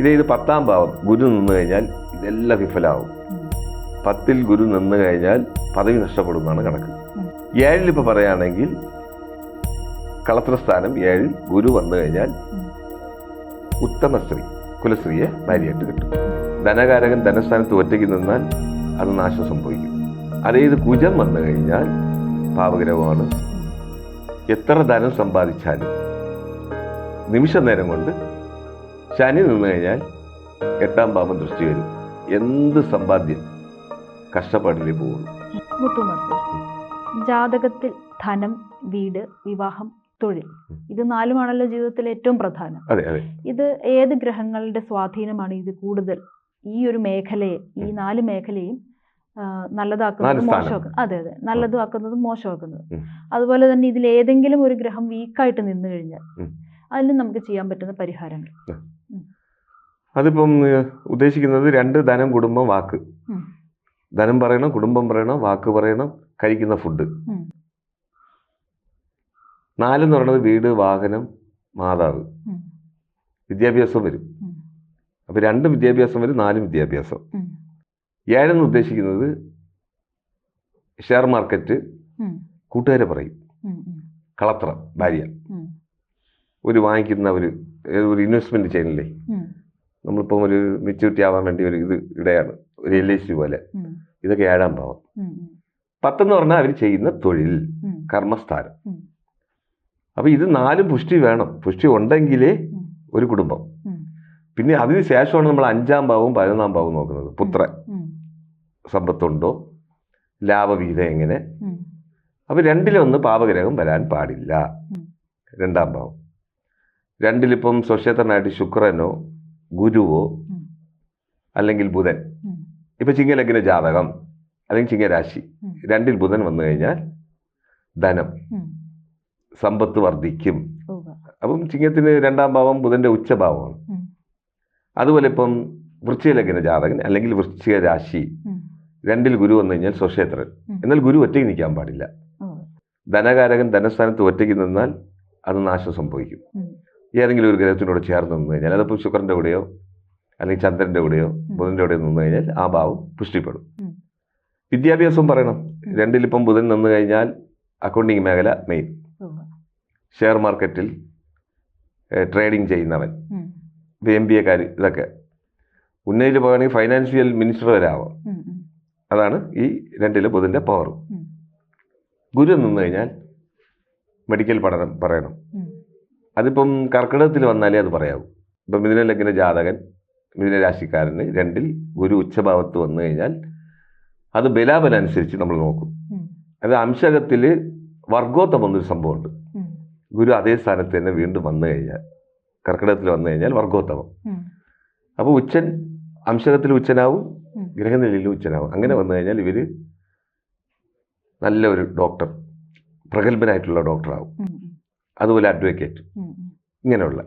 ഇതേ ഇത് പത്താം ഭാവം. ഗുരു നിന്ന് കഴിഞ്ഞാൽ ഇതെല്ലാം വിഫലാവും. പത്തിൽ ഗുരു നിന്ന് കഴിഞ്ഞാൽ പദവി നഷ്ടപ്പെടുന്നതാണ് കണക്ക്. ഏഴിലിപ്പോൾ പറയുകയാണെങ്കിൽ കളത്രസ്ഥാനം ഏഴിൽ ഗുരു വന്നു കഴിഞ്ഞാൽ ഉത്തമശ്രീ കുലസ്ത്രീയെ ഭാര്യയായിട്ട് കിട്ടും. ധനകാരകൻ ധനസ്ഥാനത്ത് ഒറ്റയ്ക്ക് നിന്നാൽ അത് നാശം സംഭവിക്കും. അതേ ഇത് കുജം വന്നു കഴിഞ്ഞാൽ പാപഗ്രഹമാണ്. എത്ര ധനം സമ്പാദിച്ചാലും നിമിഷ നേരം കൊണ്ട് ശനി നിന്ന് കഴിഞ്ഞാൽ എട്ടാം പാപം ദൃഷ്ടി വരും. എന്ത് സമ്പാദ്യം കഷ്ടപ്പാടിലേ പോകുള്ളൂ. ജാതകത്തിൽ ധനം വീട് വിവാഹം തൊഴിൽ. ഇത് നാലുമാണല്ലോ ജീവിതത്തിൽ ഏറ്റവും പ്രധാനം. ഇത് ഏത് ഗ്രഹങ്ങളുടെ സ്വാധീനമാണ് ഇത് കൂടുതൽ? ഈ ഒരു മേഖലയെ ഈ നാല് മേഖലയും നല്ലതാക്കുന്നതും മോശമാക്കുന്നത് അതെ അതെ. നല്ലതാക്കുന്നതും മോശമാക്കുന്നതും. അതുപോലെ തന്നെ ഇതിൽ ഏതെങ്കിലും ഒരു ഗ്രഹം വീക്കായിട്ട് നിന്നു കഴിഞ്ഞാൽ അതിലും അതിന് നമുക്ക് ചെയ്യാൻ പറ്റുന്ന പരിഹാരങ്ങൾ. അതിപ്പം ഉദ്ദേശിക്കുന്നത് രണ്ട് ധനം കുടുംബം വാക്ക്. ധനം പറയണം കുടുംബം പറയണം വാക്ക് പറയണം കഴിക്കുന്ന ഫുഡ്. നാലെന്ന് പറയുന്നത് വീട് വാഹനം മാതാവ്. വിദ്യാഭ്യാസം വരും. അപ്പൊ രണ്ടും വിദ്യാഭ്യാസം വരും നാലും വിദ്യാഭ്യാസം. ഏഴെന്ന് ഉദ്ദേശിക്കുന്നത് ഷെയർ മാർക്കറ്റ്. കൂട്ടുകാരെ പറയും. കളത്ര ഭാര്യ. ഒരു വാങ്ങിക്കുന്ന ഒരു ഒരു ഇൻവെസ്റ്റ്മെന്റ് ചെയ്യണില്ലേ. നമ്മളിപ്പം ഒരു മെച്യൂരിറ്റി ആവാൻ വേണ്ടി ഒരു ഇത് ഇടയാണ് ഒരു എൽ ഐ സി പോലെ. ഇതൊക്കെ ഏഴാം ഭാവം. പത്തെന്ന് പറഞ്ഞാൽ അവർ ചെയ്യുന്ന തൊഴിൽ. കർമ്മസ്ഥാനം. അപ്പൊ ഇത് നാലും പുഷ്ടി വേണം. പുഷ്ടി ഉണ്ടെങ്കിലേ ഒരു കുടുംബം. പിന്നെ അതിന് ശേഷമാണ് നമ്മൾ അഞ്ചാം ഭാവവും പതിനൊന്നാം ഭാവവും നോക്കുന്നത്. പുത്ര. സമ്പത്തുണ്ടോ? ലാഭവിഹിതം എങ്ങനെ? അപ്പൊ രണ്ടിലൊന്ന് പാപഗ്രഹം വരാൻ പാടില്ല. രണ്ടാം ഭാവം. രണ്ടിലിപ്പം സ്വക്ഷേത്രനായിട്ട് ശുക്രനോ ഗുരുവോ അല്ലെങ്കിൽ ബുധൻ? ഇപ്പൊ ചിങ്ങലഗ്ന ജാതകം അല്ലെങ്കിൽ ചിങ്ങരാശി രണ്ടിൽ ബുധൻ വന്നു കഴിഞ്ഞാൽ ധനം സമ്പത്ത് വർദ്ധിക്കും. അപ്പം ചിങ്ങത്തിന് രണ്ടാം ഭാവം ബുധന്റെ ഉച്ചഭാവമാണ് അതുപോലെ ഇപ്പം വൃശ്ചികലഗ്ന ജാതകൻ അല്ലെങ്കിൽ വൃശ്ചിക രാശി രണ്ടിൽ ഗുരു വന്നു കഴിഞ്ഞാൽ സ്വക്ഷേത്രൻ. എന്നാൽ ഗുരു ഒറ്റയ്ക്ക് നിൽക്കാൻ പാടില്ല. ധനകാരകൻ ധനസ്ഥാനത്ത് ഒറ്റയ്ക്ക് നിന്നാൽ അത് നാശം സംഭവിക്കും. ഏതെങ്കിലും ഒരു ഗ്രഹത്തിനോട് ചേർന്ന് നിന്ന് കഴിഞ്ഞാൽ അതിപ്പോൾ ശുക്രന്റെ കൂടെയോ അല്ലെങ്കിൽ ചന്ദ്രന്റെ കൂടെയോ ബുധന്റെ കൂടെയോ നിന്ന് കഴിഞ്ഞാൽ ആ ഭാവം പുഷ്ടിപ്പെടും. വിദ്യാഭ്യാസവും വിദ്യാഭ്യാസം പറയണം രണ്ടിലിപ്പം ബുധൻ നിന്ന് കഴിഞ്ഞാൽ അക്കൗണ്ടിങ് മേഖല മെയിൻ ഷെയർ മാർക്കറ്റിൽ ട്രേഡിംഗ് ചെയ്യുന്നവൻ. എം ബി എക്കാർ ഇതൊക്കെ. ഉന്നതിയിൽ പോകുകയാണെങ്കിൽ ഫൈനാൻഷ്യൽ മിനിസ്റ്റർ വരെ ആവാം. അതാണ് ഈ രണ്ടിലെ ബുധന്റെ പവർ. ഗുരു നിന്ന് കഴിഞ്ഞാൽ മെഡിക്കൽ പഠനം പറയണം. അതിപ്പം കർക്കിടകത്തിൽ വന്നാലേ അത് പറയാവൂ. ഇപ്പം മിഥുന ലഗ്ന ജാതകൻ മിഥുന രാശിക്കാരന് രണ്ടിൽ ഗുരു ഉച്ചഭാവത്ത് വന്നു കഴിഞ്ഞാൽ അത് ബലാബലനുസരിച്ച് നമ്മൾ നോക്കും. അത് അംശകത്തിൽ വർഗോത്തം എന്നൊരു സംഭവമുണ്ട്. ഗുരു അതേ സ്ഥാനത്ത് തന്നെ വീണ്ടും വന്നു കഴിഞ്ഞാൽ കർക്കിടകത്തിൽ വന്നു കഴിഞ്ഞാൽ വർഗോത്തമം. അപ്പോൾ ഉച്ചൻ അംശകത്തിൽ ഉച്ചനാവും ഗ്രഹനിലയിലും ഗ്രഹനിലയിൽ ഉച്ചനാവും. അങ്ങനെ വന്നു കഴിഞ്ഞാൽ ഇവർ നല്ല ഒരു ഡോക്ടർ പ്രഗത്ഭനായിട്ടുള്ള ഡോക്ടറാവും. അതുപോലെ അഡ്വക്കേറ്റ്. ഇങ്ങനെയുള്ള.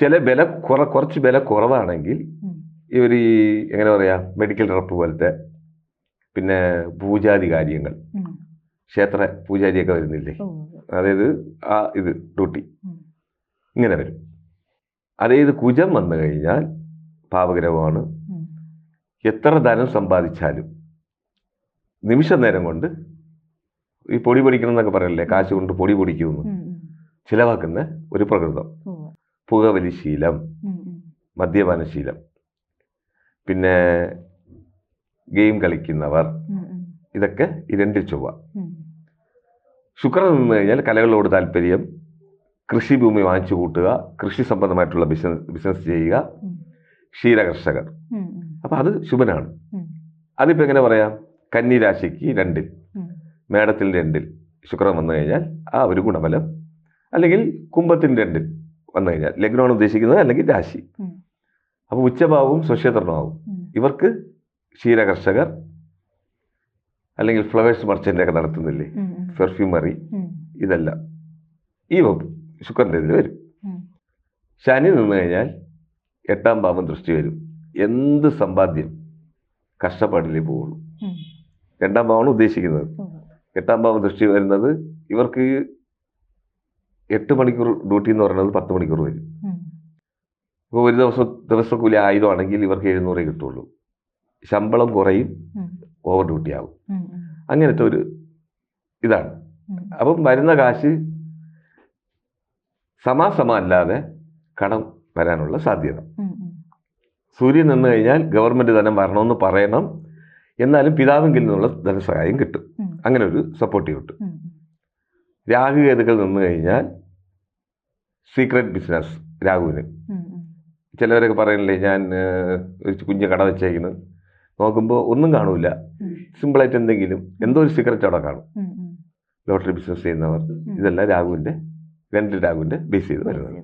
ചില വില കുറ കുറച്ച് വില കുറവാണെങ്കിൽ. ഇവർ ഈ എങ്ങനെ പറയാ മെഡിക്കൽ റപ്പ് പോലത്തെ പിന്നെ പൂജാതി കാര്യങ്ങൾ. ക്ഷേത്ര പൂജാരിയൊക്കെ വരുന്നില്ലേ? അതായത് ആ ഇത് ഡ്യൂട്ടി. ഇങ്ങനെ വരും. അതായത് കുജം വന്നു കഴിഞ്ഞാൽ പാപഗ്രഹമാണ്. എത്ര ധനം സമ്പാദിച്ചാലും നിമിഷ നേരം കൊണ്ട് ഈ പൊടി പൊടിക്കണം എന്നൊക്കെ പറയല്ലേ കാശ് കൊണ്ട് പൊടി പൊടിക്കുമെന്ന്. ചിലവാക്കുന്ന ഒരു പ്രകൃതം പുകവലിശീലം. മദ്യപാനശീലം പിന്നെ ഗെയിം കളിക്കുന്നവർ. ഇതൊക്കെ ഈ രണ്ടിൽ ചൊവ്വ ശുക്രൻ നിന്ന് കഴിഞ്ഞാൽ കലകളോട് താല്പര്യം കൃഷിഭൂമി വാങ്ങിച്ചു കൂട്ടുക കൃഷി സംബന്ധമായിട്ടുള്ള ബിസിനസ് ബിസിനസ് ചെയ്യുക. ക്ഷീരകർഷകർ. അപ്പം അത് ശുഭനാണ്. അതിപ്പോൾ എങ്ങനെ പറയാം കന്നിരാശിക്ക് രണ്ടിൽ. മേടത്തിൽ രണ്ടിൽ ശുക്രൻ വന്നു കഴിഞ്ഞാൽ ആ ഒരു ഗുണഫലം അല്ലെങ്കിൽ കുംഭത്തിൽ രണ്ടിൽ വന്നു കഴിഞ്ഞാൽ ലഗ്നമാണ് ഉദ്ദേശിക്കുന്നത് അല്ലെങ്കിൽ രാശി. അപ്പോൾ ഉച്ചഭാവവും സ്വക്ഷേത്രമാവും ഇവർക്ക് ക്ഷീരകർഷകർ അല്ലെങ്കിൽ ഫ്ലവേഴ്സ് മർച്ചന്റെയൊക്കെ നടത്തുന്നില്ലേ ഉം. ഉം. പെർഫ്യൂമറി. ഇതെല്ലാം ഈ വകുപ്പ് ശുക്രന്റെ ഇതിൽ വരും ശനി നിന്ന് കഴിഞ്ഞാൽ എട്ടാം ഭാവം ദൃഷ്ടി വരും എന്ത് സമ്പാദ്യം കഷ്ടപ്പാടിലേ പോവുള്ളൂ രണ്ടാം ഭാവമാണ് ഉദ്ദേശിക്കുന്നത്. എട്ടാം ഭാവം ദൃഷ്ടി വരുന്നത് ഇവർക്ക് എട്ട് മണിക്കൂർ ഡ്യൂട്ടി എന്ന് പറയുന്നത് പത്ത് മണിക്കൂർ വരും. ഇപ്പോൾ ഒരു ദിവസം ദിവസക്കൂലി ആയിരം ആണെങ്കിൽ ഇവർക്ക് എഴുന്നൂറേ കിട്ടുള്ളൂ ശമ്പളം കുറയും ഓവർ ഡ്യൂട്ടി ആവും. അങ്ങനത്തെ ഒരു ഇതാണ്. അപ്പം വരുന്ന കാശ് സമാസമ അല്ലാതെ കടം വരാനുള്ള സാധ്യത. സൂര്യൻ നിന്ന് കഴിഞ്ഞാൽ ഗവൺമെന്റ് ധനം വരണമെന്ന് പറയണം എന്നാലും പിതാവെങ്കിൽ നിന്നുള്ള ധനസഹായം കിട്ടും. അങ്ങനെ ഒരു സപ്പോർട്ടീവ് കിട്ടും ഉം. രാഹുകേതുക്കൾ നിന്ന് കഴിഞ്ഞാൽ സീക്രട്ട് ബിസിനസ് രാഹുവിന്. ചിലവരൊക്കെ പറയണില്ലേ ഞാൻ ഒരു കുഞ്ഞ് കട വെച്ചേക്കുന്നത് നോക്കുമ്പോൾ ഒന്നും കാണൂല. സിമ്പിളായിട്ട് എന്തെങ്കിലും എന്തോ ഒരു സീക്രറ്റ് അവിടെ കാണും. ലോട്ടറി ബിസിനസ് ചെയ്യുന്നവർ. ഇതെല്ലാം രാഹുവിന്റെ രണ്ട് രാഹുവിന്റെ ബേസ് ചെയ്ത് വരുന്നത്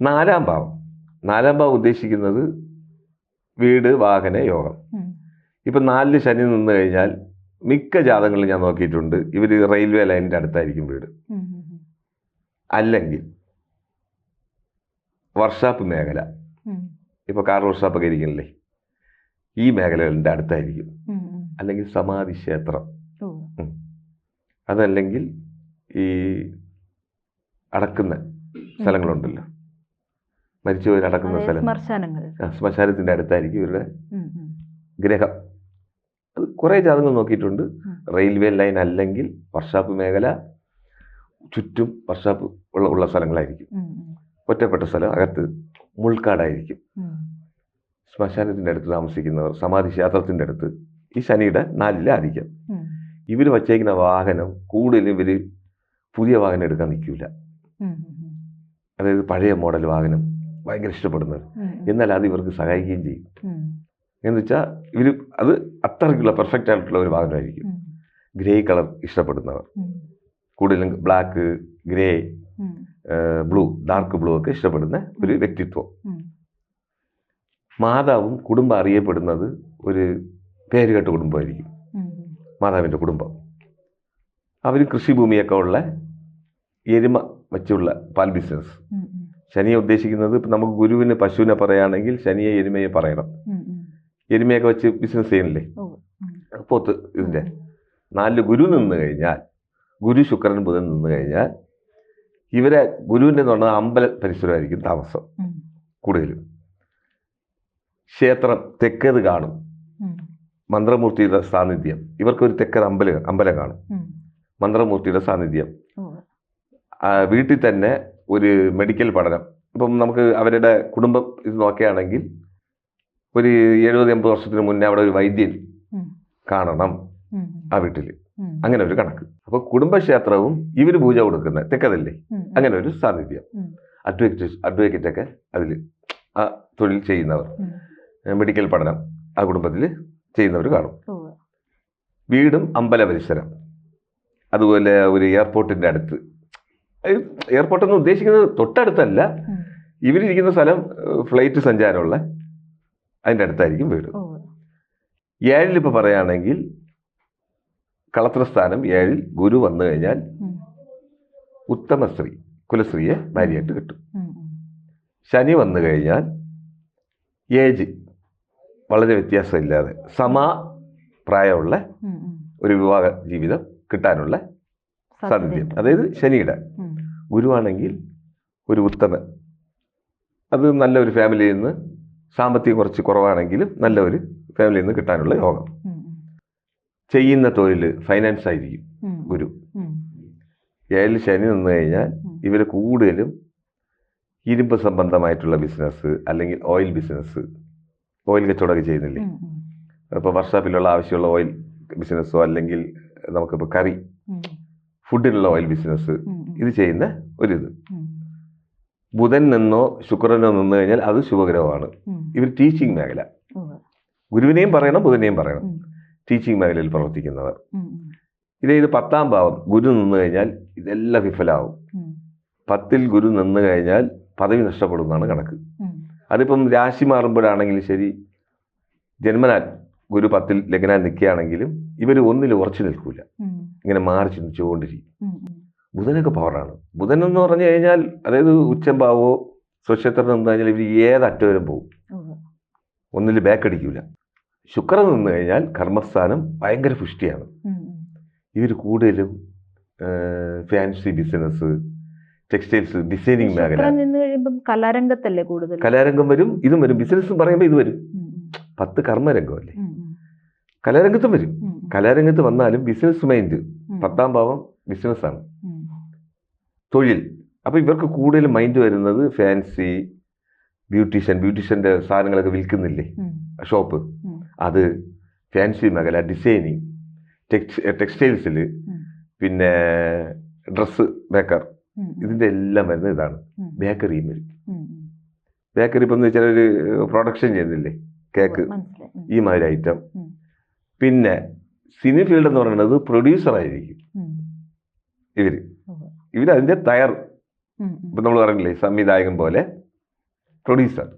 നാലാം ഭാവം നാലാം ഭാവം ഉദ്ദേശിക്കുന്നത് വീട് വാഹന യോഗം. ഇപ്പം നാലിൽ ശനി നിന്ന് കഴിഞ്ഞാൽ മിക്ക ജാതകങ്ങളിൽ ഞാൻ നോക്കിയിട്ടുണ്ട് ഇവർ റെയിൽവേ ലൈനിന്റെ അടുത്തായിരിക്കും വീട്. അല്ലെങ്കിൽ വർഷാപ്പ് മേഖല. ഇപ്പോൾ കാർ വർഷാപ്പൊക്കെ ഇരിക്കണില്ലേ? ഈ മേഖലകളിന്റെ അടുത്തായിരിക്കും. അല്ലെങ്കിൽ സമാധി ക്ഷേത്രം. അതല്ലെങ്കിൽ ഈ അടക്കുന്ന സ്ഥലങ്ങളുണ്ടല്ലോ. മരിച്ചുപോയി അടക്കുന്ന സ്ഥലം. ശ്മശാനത്തിന്റെ അടുത്തായിരിക്കും ഇവരുടെ. ഗ്രഹം കുറേ ജാതകങ്ങൾ നോക്കിയിട്ടുണ്ട് റെയിൽവേ ലൈൻ അല്ലെങ്കിൽ വർഷാപ്പ് മേഖല ചുറ്റും വർഷാപ്പ് ഉള്ള ഉള്ള സ്ഥലങ്ങളായിരിക്കും. ഒറ്റപ്പെട്ട സ്ഥലം അകത്ത് മുൾക്കാടായിരിക്കും. ശ്മശാനത്തിന്റെ അടുത്ത് താമസിക്കുന്നവർ സമാധി ക്ഷേത്രത്തിന്റെ അടുത്ത് ഈ ശനിയുടെ നാലിലെ ആധിക്യം. ഇവർ വച്ചേക്കുന്ന വാഹനം കൂടുതലും ഇവർ പുതിയ വാഹനം എടുക്കാൻ നിൽക്കില്ല. അതായത് പഴയ മോഡൽ വാഹനം ഭയങ്കര ഇഷ്ടപ്പെടുന്നത്. എന്നാൽ അത് ഇവർക്ക് സഹായിക്കുകയും ചെയ്യും. എന്ന് വെച്ചാൽ ഇവർ അത് അത്രയ്ക്കുള്ള പെർഫെക്റ്റ് ആയിട്ടുള്ള ഒരു വാഹനമായിരിക്കും ഗ്രേ കളർ ഇഷ്ടപ്പെടുന്നവർ. കൂടുതലും black grey blue dark blue ഒക്കെ ഇഷ്ടപ്പെടുന്ന ഒരു വ്യക്തിത്വം. മാതാവും കുടുംബം അറിയപ്പെടുന്നത് ഒരു പേരുകെട്ട കുടുംബമായിരിക്കും. മാതാവിന്റെ കുടുംബം അവർ കൃഷിഭൂമിയൊക്കെ ഉള്ള എരുമ വെച്ചുള്ള പാൽ ബിസിനസ്. ശനിയെ ഉദ്ദേശിക്കുന്നത് ഇപ്പം നമുക്ക് ഗുരുവിന് പശുവിനെ പറയുകയാണെങ്കിൽ ശനിയെ എരുമയെ പറയണം. എരുമയൊക്കെ വെച്ച് ബിസിനസ് ചെയ്യണില്ലേ. പോത്ത് ഇതിന്റെ നാലിൽ ഗുരു നിന്ന് കഴിഞ്ഞാൽ ഗുരു ശുക്രൻ ബുധൻ നിന്ന് കഴിഞ്ഞാൽ ഇവരെ ഗുരുവിന്റെ എന്ന് പറഞ്ഞാൽ അമ്പല പരിസരമായിരിക്കും താമസം. കൂടുതലും ക്ഷേത്രം തെക്കത് കാണും? മന്ത്രമൂർത്തിയുടെ സാന്നിധ്യം. ഇവർക്കൊരു തെക്കത് അമ്പല അമ്പലം കാണും. മന്ത്രമൂർത്തിയുടെ സാന്നിധ്യം. വീട്ടിൽ തന്നെ ഒരു മെഡിക്കൽ പഠനം. ഇപ്പം നമുക്ക് അവരുടെ കുടുംബം ഇത് നോക്കുകയാണെങ്കിൽ ഒരു എഴുപത് എൺപത് വർഷത്തിന് മുന്നേ അവിടെ ഒരു വൈദ്യൻ കാണണം ആ വീട്ടിൽ അങ്ങനെ ഒരു കണക്ക്. അപ്പൊ കുടുംബക്ഷേത്രവും ഇവർ പൂജ കൊടുക്കുന്ന തെക്കതല്ലേ? അങ്ങനെ ഒരു സാന്നിധ്യം. അഡ്വക്കറ്റ് അഡ്വക്കേറ്റ് ഒക്കെ അതിൽ ആ തൊഴിൽ ചെയ്യുന്നവർ. മെഡിക്കൽ പഠനം ആ കുടുംബത്തിൽ ചെയ്യുന്നവർ കാണും. വീടും അമ്പല പരിസരം. അതുപോലെ ഒരു എയർപോർട്ടിന്റെ അടുത്ത്. എയർപോർട്ട് എന്ന് ഉദ്ദേശിക്കുന്നത് തൊട്ടടുത്തല്ല. ഇവരിരിക്കുന്ന സ്ഥലം ഫ്ലൈറ്റ് സഞ്ചാരമുള്ള അതിന്റെ അടുത്തായിരിക്കും വീട്. ഏഴിൽ ഇപ്പോൾ പറയുകയാണെങ്കിൽ കളത്രസ്ഥാനം ഏഴിൽ ഗുരു വന്നു കഴിഞ്ഞാൽ ഉത്തമശ്രീ ഉത്തമ സ്ത്രീ കുലസ്ത്രീയെ ഭാര്യയായിട്ട് കിട്ടും. ശനി വന്നു കഴിഞ്ഞാൽ ഏജ് വളരെ വ്യത്യാസമില്ലാതെ സമാ പ്രായമുള്ള. ഒരു വിവാഹ ജീവിതം കിട്ടാനുള്ള സാധ്യത അതായത് ശനിയുടെ ഗുരുവാണെങ്കിൽ ഒരു ഉത്തമ അത് നല്ലൊരു ഫാമിലിയിൽ നിന്ന് സാമ്പത്തികം കുറച്ച് കുറവാണെങ്കിലും നല്ല ഒരു ഫാമിലിയിൽ നിന്ന് കിട്ടാനുള്ള യോഗം. ചെയ്യുന്ന തൊഴിൽ ഫൈനാൻസ് ആയിരിക്കും ഗുരു. ഏഴിൽ ശനി നിന്ന് കഴിഞ്ഞാൽ. ഇവർ കൂടുതലും ഇരുമ്പ് സംബന്ധമായിട്ടുള്ള ബിസിനസ് അല്ലെങ്കിൽ ഓയിൽ ബിസിനസ് ഓയിൽ കച്ചവടമൊക്കെ ചെയ്യുന്നില്ലേ. ഇപ്പോൾ വർഷാപ്പിലുള്ള ആവശ്യമുള്ള ഓയിൽ ബിസിനസ്സോ അല്ലെങ്കിൽ നമുക്കിപ്പോൾ കറി ഫുഡിനുള്ള ഓയിൽ ബിസിനസ്. ഇത് ചെയ്യുന്ന ഒരിത്. ബുധൻ നിന്നോ ശുക്രനോ നിന്ന് കഴിഞ്ഞാൽ അത് ശുഭഗ്രഹമാണ്. ഇവർ ടീച്ചിങ് മേഖല. ഗുരുവിനെയും പറയണം ബുധനെയും പറയണം. ടീച്ചിങ് മേഖലയിൽ പ്രവർത്തിക്കുന്നവർ. ഇതേ ഇത് പത്താം ഭാവം. ഗുരു നിന്ന് കഴിഞ്ഞാൽ ഇതെല്ലാം വിഫലാവും. പത്തിൽ ഗുരു നിന്ന് കഴിഞ്ഞാൽ പദവി നഷ്ടപ്പെടുന്നതാണ് കണക്ക്. അതിപ്പം രാശി മാറുമ്പോഴാണെങ്കിലും ശരി ജന്മനാൽ ഗുരു പത്തിൽ ലഗ്നാൽ നിൽക്കുകയാണെങ്കിലും ഇവർ ഒന്നിൽ ഉറച്ചു നിൽക്കൂല. ഇങ്ങനെ മാറി ചിന്തിച്ചുകൊണ്ടിരിക്കും. ബുധനൊക്കെ പവറാണ് ബുധൻ എന്ന് പറഞ്ഞു കഴിഞ്ഞാൽ അതായത് ഉച്ചം ഭാവോ സ്വക്ഷേത്രം നിന്ന് കഴിഞ്ഞാൽ ഇവർ ഏതറ്റം വരെ പോകും. ഒന്നിൽ ബാക്ക് അടിക്കൂല. ശുക്രൻ നിന്ന് കഴിഞ്ഞാൽ കർമ്മസ്ഥാനം ഭയങ്കര പുഷ്ടിയാണ്. ഇവർ കൂടുതലും ഫാൻസി ബിസിനസ് ടെക്സ്റ്റൈൽസ് ഡിസൈനിങ് മേഖല. കലാരംഗത്തല്ലേ കൂടുതൽ കലാരംഗം വരും ഇതും വരും. ബിസിനസ് പറയുമ്പോൾ ഇത് വരും. പത്ത് കർമ്മരംഗമല്ലേ? കലാരംഗത്തും വരും. കലാരംഗത്ത് വന്നാലും ബിസിനസ് മൈൻഡ് പത്താം ഭാവം ബിസിനസ്സാണ് തൊഴിൽ. അപ്പോൾ ഇവർക്ക് കൂടുതൽ മൈൻഡ് വരുന്നത് ഫാൻസി ബ്യൂട്ടീഷ്യൻ ബ്യൂട്ടീഷ്യന്റെ സാധനങ്ങളൊക്കെ വിൽക്കുന്നില്ലേ? ഷോപ്പ്. അത് ഫാൻസി മേഖല ഡിസൈനിങ് ടെക്സ് ടെക്സ്റ്റൈൽസിൽ പിന്നെ ഡ്രസ്സ് മേക്കർ ഇതിന്റെ എല്ലാം വരുന്നത് ഇതാണ്. ബേക്കറി ബേക്കറിയും വരും. ബേക്കറി ഇപ്പം എന്ന് വെച്ചാൽ ഒരു പ്രൊഡക്ഷൻ ചെയ്യുന്നില്ലേ? കേക്ക് ഈ മാതിരി ഐറ്റം പിന്നെ സിനി ഫീൽഡ് എന്ന് പറയുന്നത് പ്രൊഡ്യൂസർ ആയിരിക്കും. ഇവർ ഇവർ തയർ തയ്യാർ ഇപ്പം നമ്മൾ പറഞ്ഞില്ലേ സംവിധായകൻ പോലെ പ്രൊഡ്യൂസർ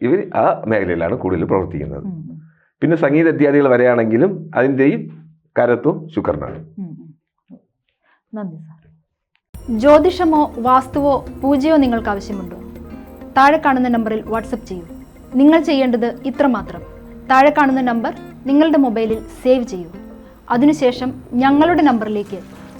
ഇവർ ആ മേഖലയിലാണ് കൂടുതൽ പ്രവർത്തിക്കുന്നത്. പിന്നെ സംഗീത ഇത്യാദികൾ വരെയാണെങ്കിലും അതിന്റെയും കരത്വം ശുക്രനാണ്. ജ്യോതിഷമോ വാസ്തുവോ പൂജയോ നിങ്ങൾക്ക് ആവശ്യമുണ്ടോ? താഴെ കാണുന്ന നമ്പറിൽ വാട്സപ്പ് ചെയ്യൂ. നിങ്ങൾ ചെയ്യേണ്ടത് ഇത്രമാത്രം താഴെ കാണുന്ന നമ്പർ നിങ്ങളുടെ മൊബൈലിൽ സേവ് ചെയ്യൂ. അതിനുശേഷം ഞങ്ങളുടെ നമ്പറിലേക്ക്